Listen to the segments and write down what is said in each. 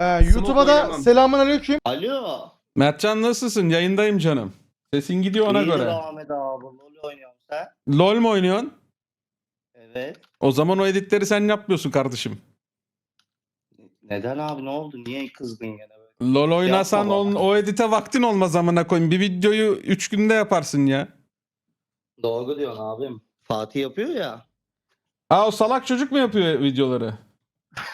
Ee, YouTube'a da oynamam. selamun aleyküm. Alo. Mertcan nasılsın? Yayındayım canım. Sesin gidiyor ona İyidir göre. Ahmet abi. LoL oynuyorum sen. LOL mu oynuyorsun? Evet. O zaman o editleri sen yapmıyorsun kardeşim. Neden abi ne oldu? Niye kızdın gene böyle? LOL oynasan Yapma baba. o edite vaktin olmaz amına koyayım. Bir videoyu 3 günde yaparsın ya. Doğru diyorsun abim. Fatih yapıyor ya. Aa o salak çocuk mu yapıyor videoları?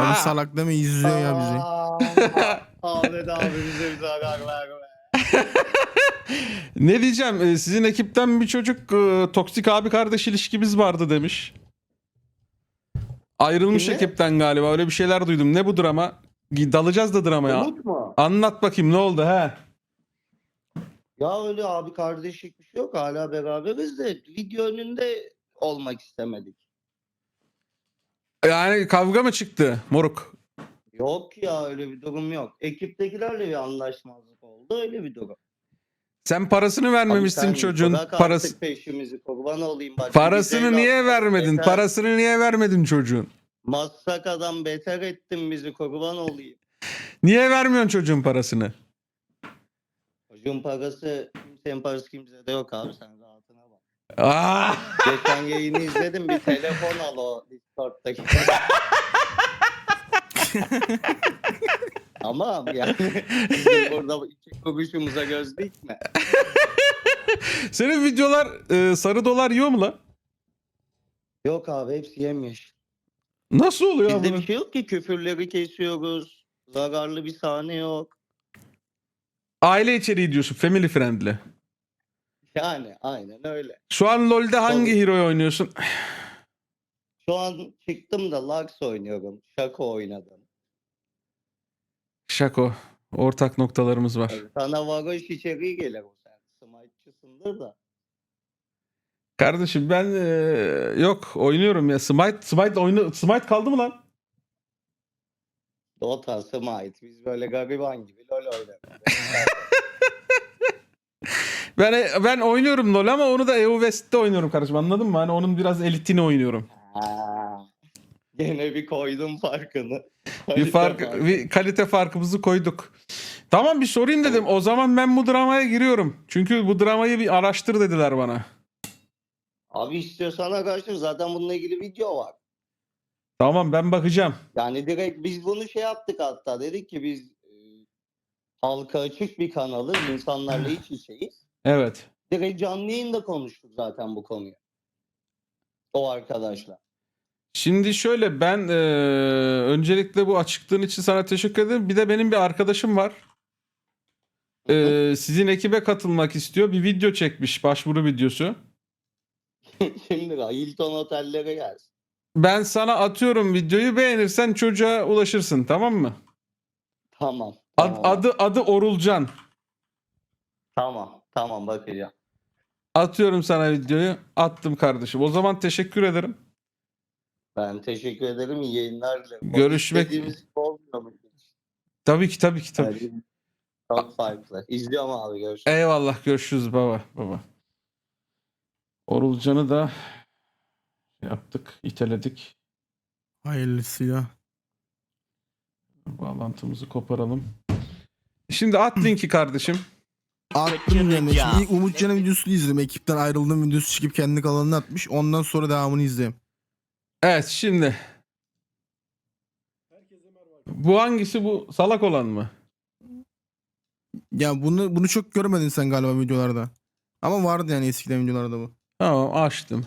Abi salak deme izliyor ya bizi. Ahmet abi bize bir zarar verme. ne diyeceğim? e, Sizin ekipten bir çocuk e, toksik abi kardeş ilişkimiz vardı demiş. Ayrılmış Kimle? ekipten galiba. Öyle bir şeyler duydum. Ne bu drama? Dalacağız da dramaya. Umut mu? Anlat bakayım ne oldu he? Ya öyle abi kardeşlik bir şey yok. Hala beraberiz de video önünde olmak istemedik. Yani kavga mı çıktı moruk? Yok ya öyle bir durum yok. Ekiptekilerle bir anlaşmazlık oldu. Öyle bir durum. Sen parasını Abi vermemişsin sen çocuğun. bırak Parası artık peşimizi kurban olayım. Bak, parasını bize niye laf- vermedin? Yeter. Parasını niye vermedin çocuğun? Massaka'dan beter ettin bizi kurban olayım. Niye vermiyorsun çocuğun parasını? Çocuğun parası kimsenin parası kimsede yok abi sen bak. Aa! Geçen yayını izledim bir telefon al o Discord'daki. Ama yani bizim burada iki kuruşumuza göz dikme. Senin videolar e, sarı dolar yiyor mu lan? Yok abi hepsi yemiş. Nasıl oluyor Bizde bir şey yok ki küfürleri kesiyoruz. Zararlı bir sahne yok. Aile içeriği diyorsun. Family friendly. Yani aynen öyle. Şu an LoL'de hangi Tabii. hero'yu oynuyorsun? Şu an çıktım da Lux oynuyorum. Şako oynadım. Şako. Ortak noktalarımız var. Tabii Sana varoş içeriği gelir o sen. Smite'çısındır da. Kardeşim ben e, yok oynuyorum ya. Smite Smite oyunu Smite kaldı mı lan? Dota, Smite. Biz böyle gariban gibi LoL oynarız. Ben ben oynuyorum LoL ama onu da EU West'te oynuyorum kardeşim. Anladın mı? Hani onun biraz elitini oynuyorum. Gene bir koydum farkını. Bir Kalite fark farkı. bir kalite farkımızı koyduk. Tamam bir sorayım dedim. O zaman ben bu dramaya giriyorum. Çünkü bu dramayı bir araştır dediler bana. Abi istiyorsan arkadaşlar zaten bununla ilgili video var. Tamam ben bakacağım. Yani direkt biz bunu şey yaptık hatta. Dedik ki biz e, halka açık bir kanalız. insanlarla iç içeyiz. Evet. Direkt canlı yayında konuştuk zaten bu konuyu. O arkadaşlar. Şimdi şöyle ben eee, öncelikle bu açıklığın için sana teşekkür ederim. Bir de benim bir arkadaşım var. Eee, sizin ekibe katılmak istiyor. Bir video çekmiş, başvuru videosu. Şimdi Hilton otellere gelsin. Ben sana atıyorum videoyu. Beğenirsen çocuğa ulaşırsın, tamam mı? Tamam. Ad- Tamam. adı adı Orulcan. Tamam. Tamam bakacağım. Atıyorum sana videoyu. Attım kardeşim. O zaman teşekkür ederim. Ben teşekkür ederim. İyi yayınlar dilerim. Görüşmek- İstediğimiz gibi? Tabii ki tabii ki tabii. Yani Çok farklı. İzliyorum abi görüşürüz. Eyvallah görüşürüz baba baba. Orulcan'ı da yaptık, iteledik. Hayırlısıyla. Bağlantımızı koparalım. Şimdi at linki kardeşim. Attım yani. İlk Umutcan'ın videosunu izledim. Ekipten ayrıldığım videosu çıkıp kendi kanalına atmış. Ondan sonra devamını izleyeyim. Evet şimdi. Bu hangisi bu salak olan mı? Ya bunu bunu çok görmedin sen galiba videolarda. Ama vardı yani eskiden videolarda bu. Tamam açtım.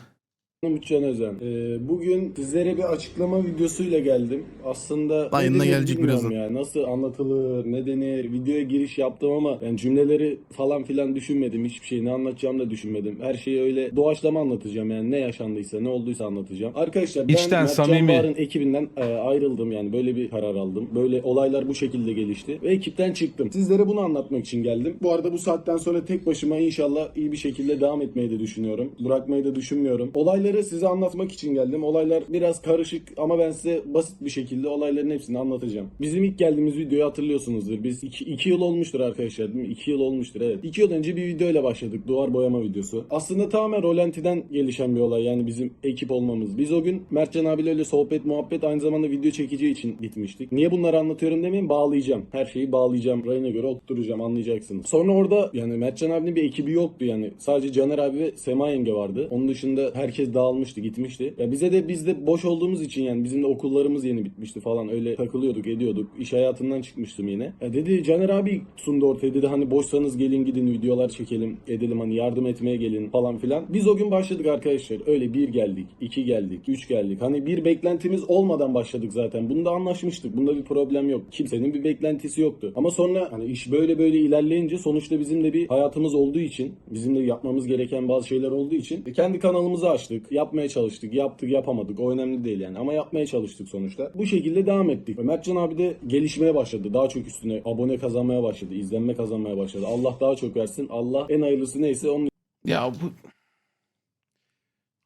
Umutcan Özen. Ee, bugün sizlere bir açıklama videosuyla geldim. Aslında Dayınla gelecek birazdan. Ya. Nasıl anlatılır, ne denir, videoya giriş yaptım ama ben cümleleri falan filan düşünmedim. Hiçbir şey ne anlatacağımı da düşünmedim. Her şeyi öyle doğaçlama anlatacağım yani ne yaşandıysa, ne olduysa anlatacağım. Arkadaşlar ben İçten, Mertcan samimi. Ekibinden e, ayrıldım yani böyle bir karar aldım. Böyle olaylar bu şekilde gelişti ve ekipten çıktım. Sizlere bunu anlatmak için geldim. Bu arada bu saatten sonra tek başıma inşallah iyi bir şekilde devam etmeyi de düşünüyorum. Bırakmayı da düşünmüyorum. Olayları olayları size anlatmak için geldim. Olaylar biraz karışık ama ben size basit bir şekilde olayların hepsini anlatacağım. Bizim ilk geldiğimiz videoyu hatırlıyorsunuzdur. Biz 2 yıl olmuştur arkadaşlar değil mi? 2 yıl olmuştur evet. 2 yıl önce bir videoyla başladık. Duvar boyama videosu. Aslında tamamen rolantiden gelişen bir olay. Yani bizim ekip olmamız. Biz o gün Mertcan abiyle öyle sohbet muhabbet aynı zamanda video çekeceği için gitmiştik. Niye bunları anlatıyorum demeyin bağlayacağım. Her şeyi bağlayacağım. Rayına göre oturtacağım anlayacaksınız. Sonra orada yani Mertcan abinin bir ekibi yoktu yani. Sadece Caner abi ve Sema yenge vardı. Onun dışında herkes dağılmıştı gitmişti. Ya bize de biz de boş olduğumuz için yani bizim de okullarımız yeni bitmişti falan öyle takılıyorduk ediyorduk. İş hayatından çıkmıştım yine. Ya dedi Caner abi sundu ortaya dedi hani boşsanız gelin gidin videolar çekelim edelim hani yardım etmeye gelin falan filan. Biz o gün başladık arkadaşlar. Öyle bir geldik, iki geldik, üç geldik. Hani bir beklentimiz olmadan başladık zaten. Bunda anlaşmıştık. Bunda bir problem yok. Kimsenin bir beklentisi yoktu. Ama sonra hani iş böyle böyle ilerleyince sonuçta bizim de bir hayatımız olduğu için, bizim de yapmamız gereken bazı şeyler olduğu için e, kendi kanalımızı açtık. Yapmaya çalıştık. Yaptık, yapamadık. O önemli değil yani. Ama yapmaya çalıştık sonuçta. Bu şekilde devam ettik. Ve Mertcan abi de gelişmeye başladı. Daha çok üstüne abone kazanmaya başladı. izlenme kazanmaya başladı. Allah daha çok versin. Allah en hayırlısı neyse onun Ya bu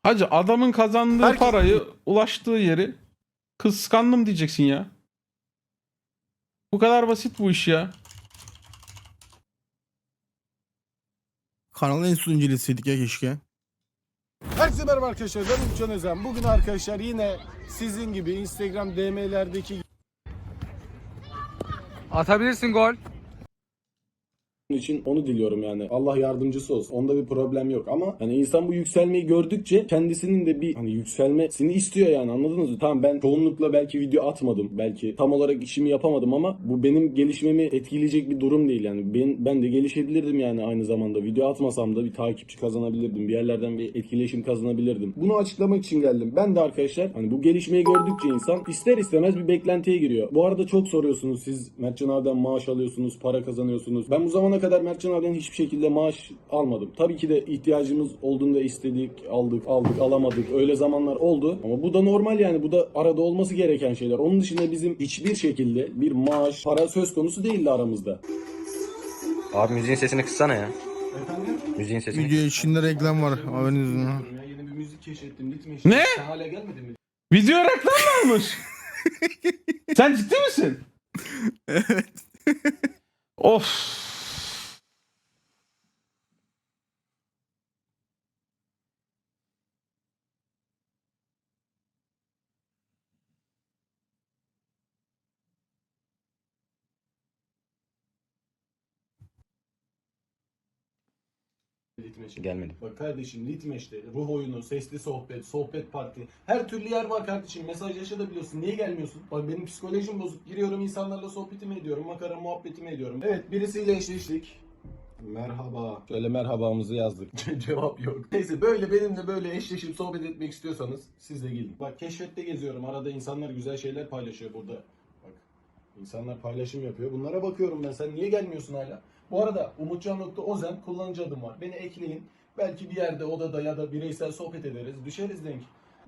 Hacı adamın kazandığı Herkes- parayı ulaştığı yeri kıskandım diyeceksin ya. Bu kadar basit bu iş ya. Kanalın en son inceleseydik ya keşke. Herkese merhaba arkadaşlar ben Umutcan Özen. Bugün arkadaşlar yine sizin gibi Instagram DM'lerdeki Atabilirsin gol. İçin onu diliyorum yani. Allah yardımcısı olsun. Onda bir problem yok ama hani insan bu yükselmeyi gördükçe kendisinin de bir hani yükselmesini istiyor yani anladınız mı? Tamam ben çoğunlukla belki video atmadım. Belki tam olarak işimi yapamadım ama bu benim gelişmemi etkileyecek bir durum değil yani. Ben, ben de gelişebilirdim yani aynı zamanda. Video atmasam da bir takipçi kazanabilirdim. Bir yerlerden bir etkileşim kazanabilirdim. Bunu açıklamak için geldim. Ben de arkadaşlar hani bu gelişmeyi gördükçe insan ister istemez bir beklentiye giriyor. Bu arada çok soruyorsunuz siz Mertcan abiden maaş alıyorsunuz, para kazanıyorsunuz. Ben bu zamana kadar Mertcan abiden hiçbir şekilde maaş almadım. Tabii ki de ihtiyacımız olduğunda istedik, aldık, aldık, alamadık. Öyle zamanlar oldu. Ama bu da normal yani. Bu da arada olması gereken şeyler. Onun dışında bizim hiçbir şekilde bir maaş, para söz konusu değildi aramızda. Abi müziğin sesini kıssana ya. Efendim? Müziğin sesini. Video içinde reklam var. Haberiniz olsun. Ya yeni bir müzik keşfettim. Ritmi Ne? Sen hala gelmedin mi? Video reklam mı olmuş? Sen ciddi misin? Evet. Of. Litmeş'e. Gelmedi. Bak kardeşim Litmeş'te ruh oyunu, sesli sohbet, sohbet parti. Her türlü yer var kardeşim. Mesajlaşabiliyorsun. Niye gelmiyorsun? Bak benim psikolojim bozuk. Giriyorum insanlarla sohbetimi ediyorum. Makara muhabbetimi ediyorum. Evet birisiyle eşleştik. Merhaba. Şöyle merhabamızı yazdık. Cevap yok. Neyse böyle benimle böyle eşleşip sohbet etmek istiyorsanız siz de gelin. Bak keşfette geziyorum. Arada insanlar güzel şeyler paylaşıyor burada. Bak insanlar paylaşım yapıyor. Bunlara bakıyorum ben. Sen niye gelmiyorsun hala? Bu arada Umutcan.ozen kullanıcı adım var. Beni ekleyin. Belki bir yerde odada ya da bireysel sohbet ederiz. Düşeriz denk.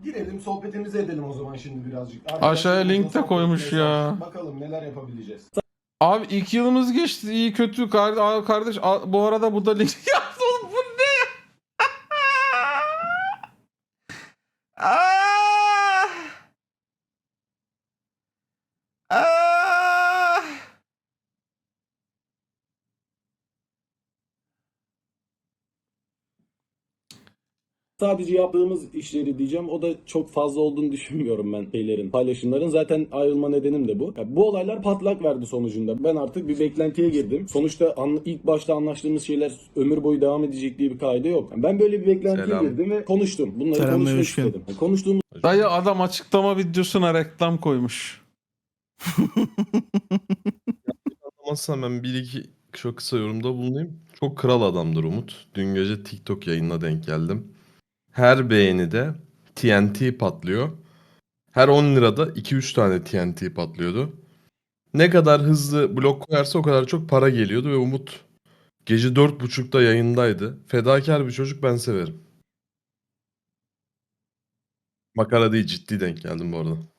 Girelim sohbetimizi edelim o zaman şimdi birazcık. Aşağıya link de koymuş ya. Bakalım neler yapabileceğiz. Abi iki yılımız geçti. iyi kötü kardeş. a- Bu arada bu da link yaptı oğlum. Bu ne ya? Ah! Ah! Sadece yaptığımız işleri diyeceğim. O da çok fazla olduğunu düşünmüyorum ben şeylerin, paylaşımların. Zaten ayrılma nedenim de bu. Ya bu olaylar patlak verdi sonucunda. Ben artık bir beklentiye girdim. Sonuçta an- ilk başta anlaştığımız şeyler ömür boyu devam edecek diye bir kaide yok. Ben böyle bir beklentiye Selam. girdim ve konuştum. Bunları Selam, konuşmak geldin. istedim. Konuştuğumuz Dayı adam açıklama videosuna reklam koymuş. Anlamazsan ben bir iki çok kısa yorumda bulunayım. Çok kral adamdır Umut. Dün gece TikTok yayınına denk geldim. Her beğenide TNT patlıyor. Her 10 lirada 2-3 tane TNT patlıyordu. Ne kadar hızlı blok koyarsa o kadar çok para geliyordu ve Umut gece 4.30'da yayındaydı. Fedakar bir çocuk ben severim. Makara değil ciddi denk geldim bu arada.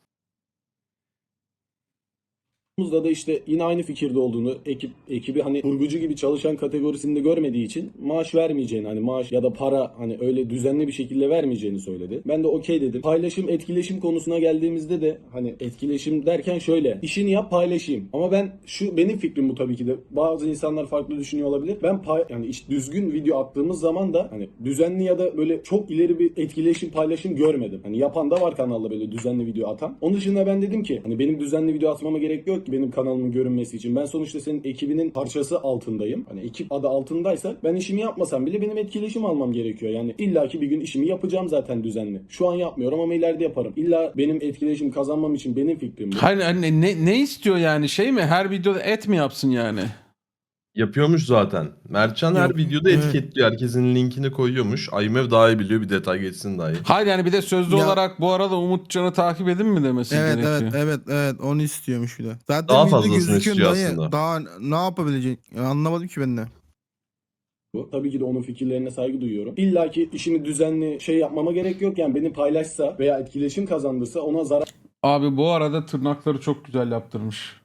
Muzda da işte yine aynı fikirde olduğunu, ekip ekibi hani kurgucu gibi çalışan kategorisinde görmediği için maaş vermeyeceğini hani maaş ya da para hani öyle düzenli bir şekilde vermeyeceğini söyledi. Ben de okey dedim. Paylaşım, etkileşim konusuna geldiğimizde de hani etkileşim derken şöyle işini yap paylaşayım. Ama ben şu benim fikrim bu tabii ki de. Bazı insanlar farklı düşünüyor olabilir. Ben pay, yani iş düzgün video attığımız zaman da hani düzenli ya da böyle çok ileri bir etkileşim paylaşım görmedim. Hani yapan da var kanalda böyle düzenli video atan. Onun dışında ben dedim ki hani benim düzenli video atmama gerek yok ki benim kanalımın görünmesi için. Ben sonuçta senin ekibinin parçası altındayım. Hani ekip adı altındaysa ben işimi yapmasam bile benim etkileşim almam gerekiyor. Yani illaki bir gün işimi yapacağım zaten düzenli. Şu an yapmıyorum ama ileride yaparım. İlla benim etkileşim kazanmam için benim fikrim bu. Hani, hani ne, ne istiyor yani şey mi her videoda et mi yapsın yani? Yapıyormuş zaten. Mertcan her Yok, videoda evet. etiketliyor. Herkesin linkini koyuyormuş. Aymev daha iyi biliyor bir detay geçsin dahi. Hayır yani bir de sözlü Ya- olarak bu arada Umutcan'ı takip edin mi demesi Evet gerekiyor. evet evet evet onu istiyormuş bir de. Zaten Daha videoda fazlasını gözüküyor istiyor dayı. aslında. Daha ne yapabilecek? Ya Anlamadım ki ben de. bu. Tabii ki de onun fikirlerine saygı duyuyorum. İlla ki işimi düzenli şey yapmama gerek yok. Yani beni paylaşsa veya etkileşim kazandırsa ona zarar Abi bu arada tırnakları çok güzel yaptırmış.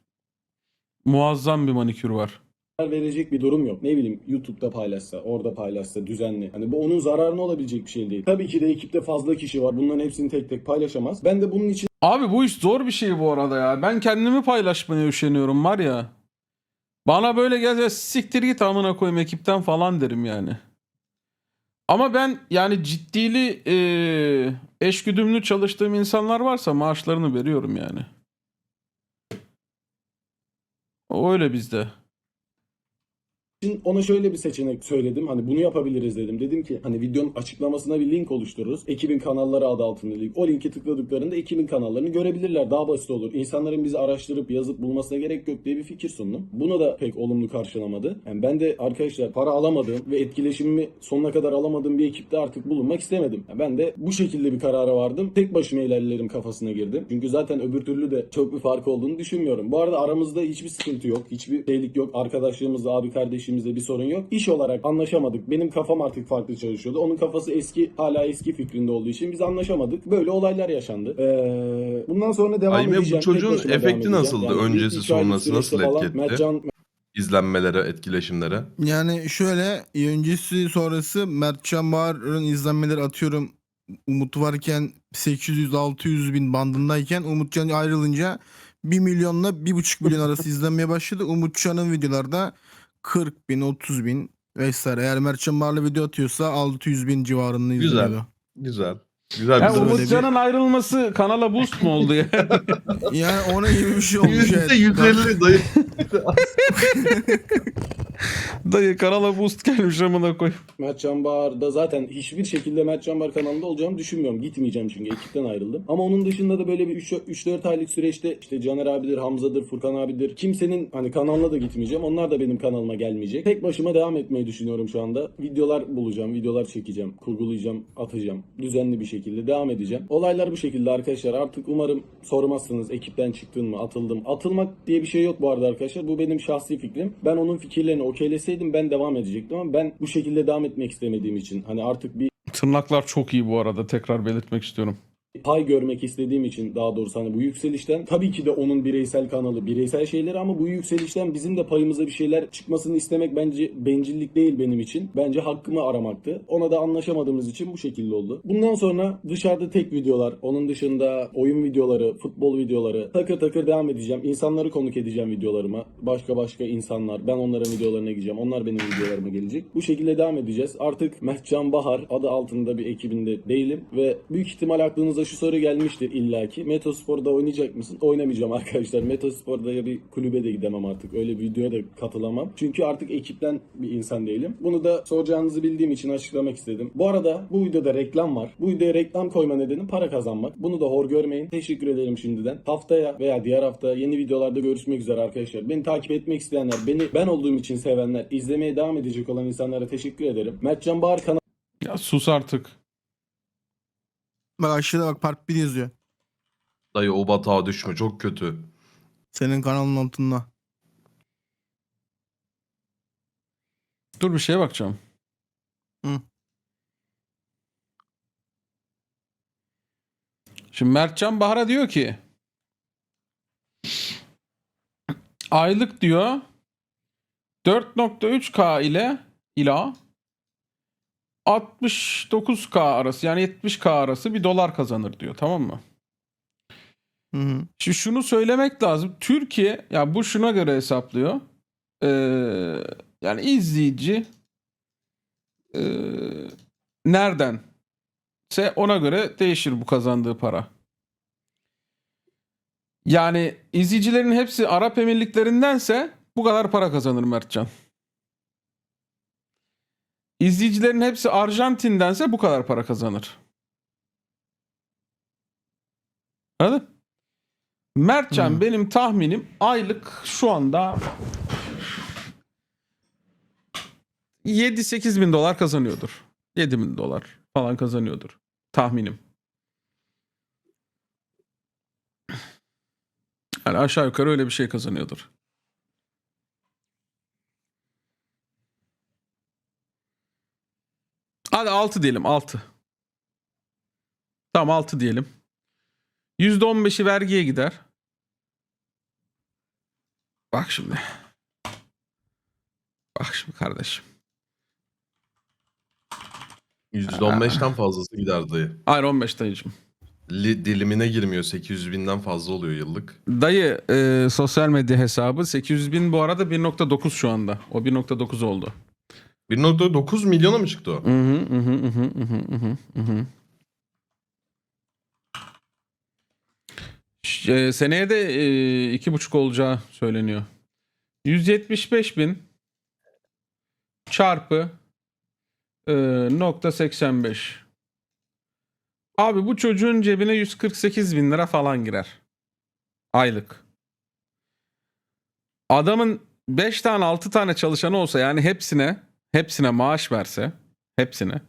Muazzam bir manikür var. Verecek bir durum yok. Ne bileyim YouTube'da paylaşsa, orada paylaşsa düzenli. Hani bu onun zararına olabilecek bir şey değil. Tabii ki de ekipte fazla kişi var. Bunların hepsini tek tek paylaşamaz. Ben de bunun için Abi bu iş zor bir şey bu arada ya. Ben kendimi paylaşmaya üşeniyorum var ya. Bana böyle gelse siktir git amına koyayım ekipten falan derim yani. Ama ben yani ciddili eee eşgüdümlü çalıştığım insanlar varsa maaşlarını veriyorum yani. O öyle bizde. İçin ona şöyle bir seçenek söyledim. Hani bunu yapabiliriz dedim. Dedim ki hani videonun açıklamasına bir link oluştururuz. Ekibin kanalları adı altında link. O linki tıkladıklarında ekibin kanallarını görebilirler. Daha basit olur. İnsanların bizi araştırıp yazıp bulmasına gerek yok diye bir fikir sundum. Bunu da pek olumlu karşılamadı. Yani ben de arkadaşlar para alamadığım ve etkileşimimi sonuna kadar alamadığım bir ekipte artık bulunmak istemedim. Yani ben de bu şekilde bir karara vardım. Tek başıma ilerlerim kafasına girdim. Çünkü zaten öbür türlü de çok bir farkı olduğunu düşünmüyorum. Bu arada aramızda hiçbir sıkıntı yok. Hiçbir şeylik yok. Arkadaşlığımızda, abi kardeşimizde bir sorun yok. İş olarak anlaşamadık. Benim kafam artık farklı çalışıyordu. Onun kafası eski, hala eski fikrinde olduğu için biz anlaşamadık. Böyle olaylar yaşandı. Ee, bundan sonra devam Ayme, bu edeceğim. Tek çocuğun efekti nasıldı? bir Öncesi, sonrası nasıl falan etki etti? Mertcan, İzlenmelere, etkileşimlere. Yani şöyle öncesi sonrası Mertcan Bağır'ın izlenmeleri atıyorum. Umut varken 800-600 bin bandındayken Umutcan ayrılınca 1 milyonla 1,5 milyon arası izlenmeye başladı. Umutcan'ın videolarda 40 bin, 30 bin vesaire. Eğer Mertcan Bağır'la video atıyorsa 600 bin civarında Güzel. izleniyordu. Güzel. Güzel Ya bir Umut- Umutcan'ın ayrılması kanala boost mu oldu ya? Yani ona gibi bir şey olmuş. Yüzde evet. 150 dayı. Dayı kanala boost gelmiş amına koy. Mertcan Bağır'da zaten hiçbir şekilde Mertcan Bağır kanalında olacağımı düşünmüyorum. Gitmeyeceğim çünkü ekipten ayrıldım. Ama onun dışında da böyle bir 3-4 aylık süreçte işte Caner abidir, Hamza'dır, Furkan abidir. Kimsenin hani kanalına da gitmeyeceğim. Onlar da benim kanalıma gelmeyecek. Tek başıma devam etmeyi düşünüyorum şu anda. Videolar bulacağım, videolar çekeceğim, kurgulayacağım, atacağım. Düzenli bir şekilde devam edeceğim. Olaylar bu şekilde arkadaşlar. Artık umarım sormazsınız ekipten çıktın mı, atıldım. Atılmak diye bir şey yok bu arada arkadaşlar. Bu benim şahsi fikrim. Ben onun fikirlerini okeyleseydim ben devam edecektim ama ben bu şekilde devam etmek istemediğim için hani artık bir Tırnaklar çok iyi bu arada tekrar belirtmek istiyorum. Pay görmek istediğim için daha doğrusu hani bu yükselişten tabii ki de onun bireysel kanalı, bireysel şeyleri ama bu yükselişten bizim de payımıza bir şeyler çıkmasını istemek bence bencillik değil benim için. Bence hakkımı aramaktı. Ona da anlaşamadığımız için bu şekilde oldu. Bundan sonra dışarıda tek videolar, onun dışında oyun videoları, futbol videoları takır takır devam edeceğim. İnsanları konuk edeceğim videolarıma. Başka başka insanlar. Ben onların videolarına gideceğim. Onlar benim videolarıma gelecek. Bu şekilde devam edeceğiz. Artık Mertcan Bahar adı altında bir ekibinde değilim ve büyük ihtimal aklınıza şu soru gelmiştir illaki. Metospor'da oynayacak mısın? Oynamayacağım arkadaşlar. Metospor'da ya bir kulübe de gidemem artık. Öyle bir videoya da katılamam. Çünkü artık ekipten bir insan değilim. Bunu da soracağınızı bildiğim için açıklamak istedim. Bu arada bu videoda reklam var. Bu videoya reklam koyma nedenim para kazanmak. Bunu da hor görmeyin. Teşekkür ederim şimdiden. Haftaya veya diğer hafta yeni videolarda görüşmek üzere arkadaşlar. Beni takip etmek isteyenler, beni ben olduğum için sevenler, izlemeye devam edecek olan insanlara teşekkür ederim. Mertcan Bağır kanalı Ya sus artık. Bak aşağıda bak part 1 yazıyor. Dayı o batağa düşme çok kötü. Senin kanalın altında. Dur bir şeye bakacağım. Hı. Şimdi Mertcan Bahar'a diyor ki aylık diyor 4.3K ile ila 69K arası yani 70K arası bir dolar kazanır diyor tamam mı? Hı hı. Şimdi şunu söylemek lazım. Türkiye ya bu şuna göre hesaplıyor. Ee, yani izleyici ee, nereden ise ona göre değişir bu kazandığı para. Yani izleyicilerin hepsi Arap Emirliklerindense bu kadar para kazanır Mertcan. İzleyicilerin hepsi Arjantin'dense bu kadar para kazanır. Anladın? Mertcan Hı. benim tahminim aylık şu anda 7-8 bin dolar kazanıyordur. 7 bin dolar falan kazanıyordur. Tahminim. Yani aşağı yukarı öyle bir şey kazanıyordur. Hadi 6 diyelim 6. Tamam 6 diyelim. %15'i vergiye gider. Bak şimdi. Bak şimdi kardeşim. %15'ten fazlası gider dayı. Hayır 15 dayıcım. Li- dilimine girmiyor. 800 binden fazla oluyor yıllık. Dayı e, sosyal medya hesabı 800 bin bu arada 1.9 şu anda. O 1.9 oldu. 1.9 milyona mı çıktı o? Hı hı hı hı hı hı hı e, seneye de e, iki buçuk olacağı söyleniyor. 175 bin çarpı e, nokta 85. Abi bu çocuğun cebine 148 bin lira falan girer. Aylık. Adamın 5 tane 6 tane çalışanı olsa yani hepsine hepsine maaş verse hepsine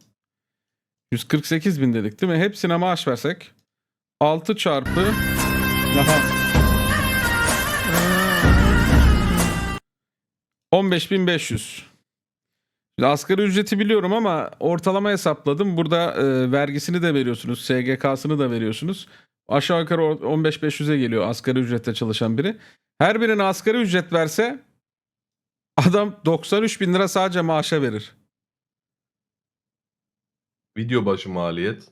148 bin dedik değil mi? Hepsine maaş versek 6 çarpı Aha. 15.500. Şimdi asgari ücreti biliyorum ama ortalama hesapladım. Burada e, vergisini de veriyorsunuz. SGK'sını da veriyorsunuz. Aşağı yukarı o- 15.500'e geliyor asgari ücrette çalışan biri. Her birine asgari ücret verse adam 93 bin lira sadece maaşa verir. Video başı maliyet.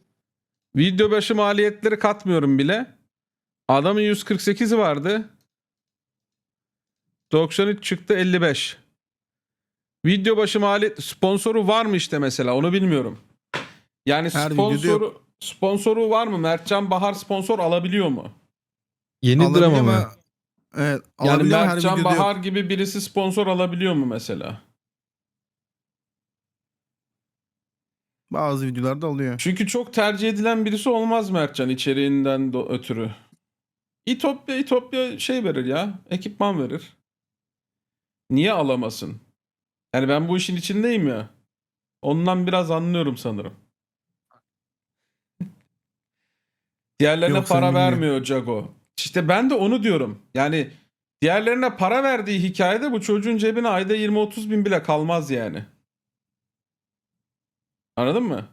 Video başı maliyetleri katmıyorum bile. Adamın 148'i vardı. 93 çıktı 55. Video başı maliyet sponsoru var mı işte mesela onu bilmiyorum. Yani Her sponsoru sponsoru var mı? Mertcan Bahar sponsor alabiliyor mu? Yeni drama mı? Evet. Yani alabiliyor her Mertcan videoda yok. Bahar gibi birisi sponsor alabiliyor mu mesela? Bazı videolarda alıyor. Çünkü çok tercih edilen birisi olmaz Mertcan içeriğinden do- ötürü. İtopya İtopya şey verir ya. Ekipman verir. Niye alamasın? Yani ben bu işin içindeyim ya. Ondan biraz anlıyorum sanırım. Diğerlerine Yok, sen para vermiyor Jago. İşte ben de onu diyorum. Yani diğerlerine para verdiği hikayede bu çocuğun cebine ayda 20-30 bin bile kalmaz yani. Anladın mı?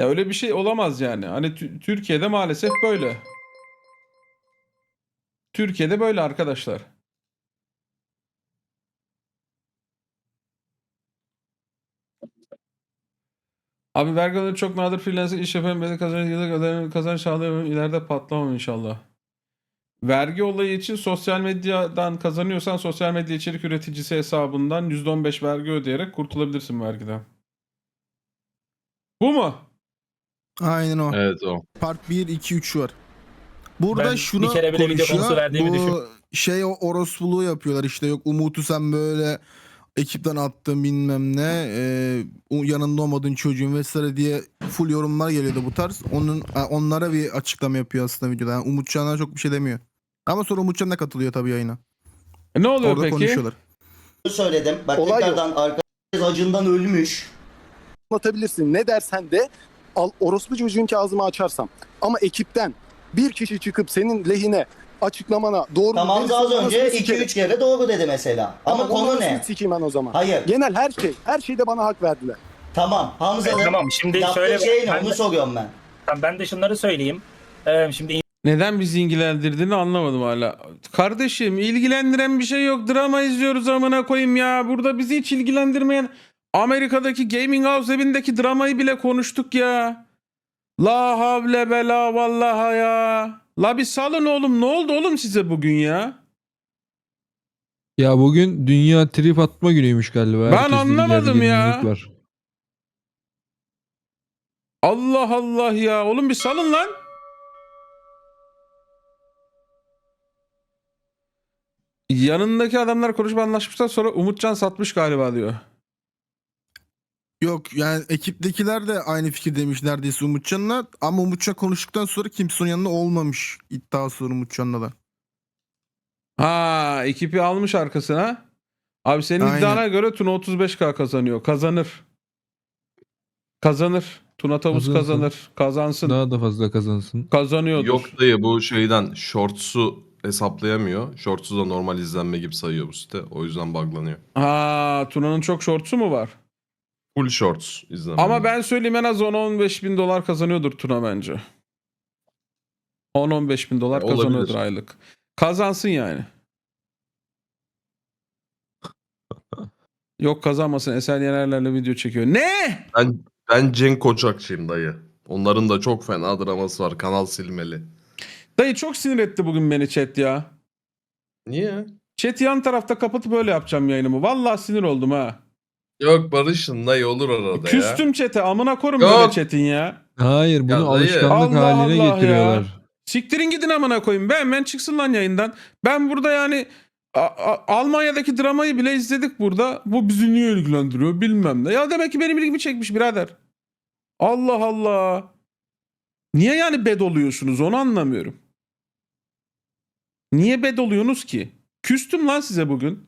Ya öyle bir şey olamaz yani. Hani Tü- Türkiye'de maalesef böyle. Türkiye'de böyle arkadaşlar. Abi vergileri çok nadir freelancer iş yapan beni kazanç yıllık ödenen kazanç sağlıyorum ileride patlamam inşallah. Vergi olayı için sosyal medyadan kazanıyorsan sosyal medya içerik üreticisi hesabından %15 vergi ödeyerek kurtulabilirsin vergiden. Bu mu? Aynen o. Evet o. Part 1, 2, 3 var. Burada Ben şunu bir kere bile video konuşuyor. konusu bu düşün- şey o orospuluğu yapıyorlar işte yok Umut'u sen böyle ekipten attın bilmem ne e, yanında olmadığın çocuğun vesaire diye full yorumlar geliyordu bu tarz. Onun ha, onlara bir açıklama yapıyor aslında videoda. Yani Umutcan'a çok bir şey demiyor. Ama sonra Umutcan da katılıyor tabii yayına. E ne oluyor Orada peki? konuşuyorlar. söyledim. Bak Olay yok. tekrardan arkadaş acından ölmüş. anlatabilirsin. Ne dersen de al, orospu çocuğun ki ağzımı açarsam. Ama ekipten bir kişi çıkıp senin lehine açıklamana doğru Tamam verirse az önce sikerim. 2-3 kere doğru dedi mesela. Ama konu ne? sikeyim ben o zaman. Hayır. Genel her şey. Her şeyde bana hak verdiler. Tamam. Hamza'nın E, tamam, şimdi yaptığı şöyle- şey ne? ben Onu de- soruyorum ben. Tamam, ben de şunları söyleyeyim. Ee, şimdi Neden bizi ilgilendirdiğini anlamadım hala. Kardeşim ilgilendiren bir şey yok. Drama izliyoruz amına koyayım ya. Burada bizi hiç ilgilendirmeyen Amerika'daki gaming house evindeki dramayı bile konuştuk ya. La havle bela vallaha ya. La bir salın oğlum. Ne oldu oğlum size bugün ya? Ya bugün dünya trip atma günüymüş galiba. Ben Herkeste bir anlamadım ya. gerginlik Var. Allah Allah ya. Oğlum bir salın lan. Yanındaki adamlar konuşup anlaşmışlar sonra Umutcan satmış galiba diyor. Yok yani ekiptekiler de aynı fikir demiş neredeyse Umutcan'la ama Umutcan konuştuktan sonra kimse onun yanında olmamış iddiası var Umutcan'la da. Ha ekipi almış arkasına. Abi senin Aynen. iddiana göre Tuna 35k kazanıyor. Kazanır. Kazanır. Tuna Tavus Kazansın. kazanır. Kazansın. Daha da fazla kazansın. Kazanıyordur. Yok dayı bu şeyden shorts'u hesaplayamıyor. Shorts'u da normal izlenme gibi sayıyor bu site. O yüzden buglanıyor. Ha Tuna'nın çok shorts'u mu var? Full shorts izlenme. Ama ben söyleyeyim en az 10-15 bin dolar kazanıyordur Tuna bence. 10-15 bin dolar E, olabilir. kazanıyordur aylık. Kazansın yani. Yok kazanmasın. Eser Yenerler'le video çekiyor. Ne? Ben, ben Cenk Koçakçıyım dayı. Onların da çok fena draması var. Kanal silmeli. Dayı çok sinir etti bugün beni chat ya. Niye? Chat yan tarafta kapatıp böyle yapacağım yayınımı. Vallahi sinir oldum ha. Yok barışın dayı olur arada ya. Küstüm chat'e. Amına korum Yok. böyle chat'in ya. Hayır bunu Ya dayı. alışkanlık Allah haline Allah getiriyorlar. ya. Siktirin gidin amına koyayım. Ben ben çıksın lan yayından. Ben burada yani A- A- Almanya'daki dramayı bile izledik burada. Bu bizi niye ilgilendiriyor bilmem ne. Ya demek ki benim ilgimi çekmiş birader. Allah Allah. Niye yani bed oluyorsunuz onu anlamıyorum. Niye bed oluyorsunuz ki? Küstüm lan size bugün.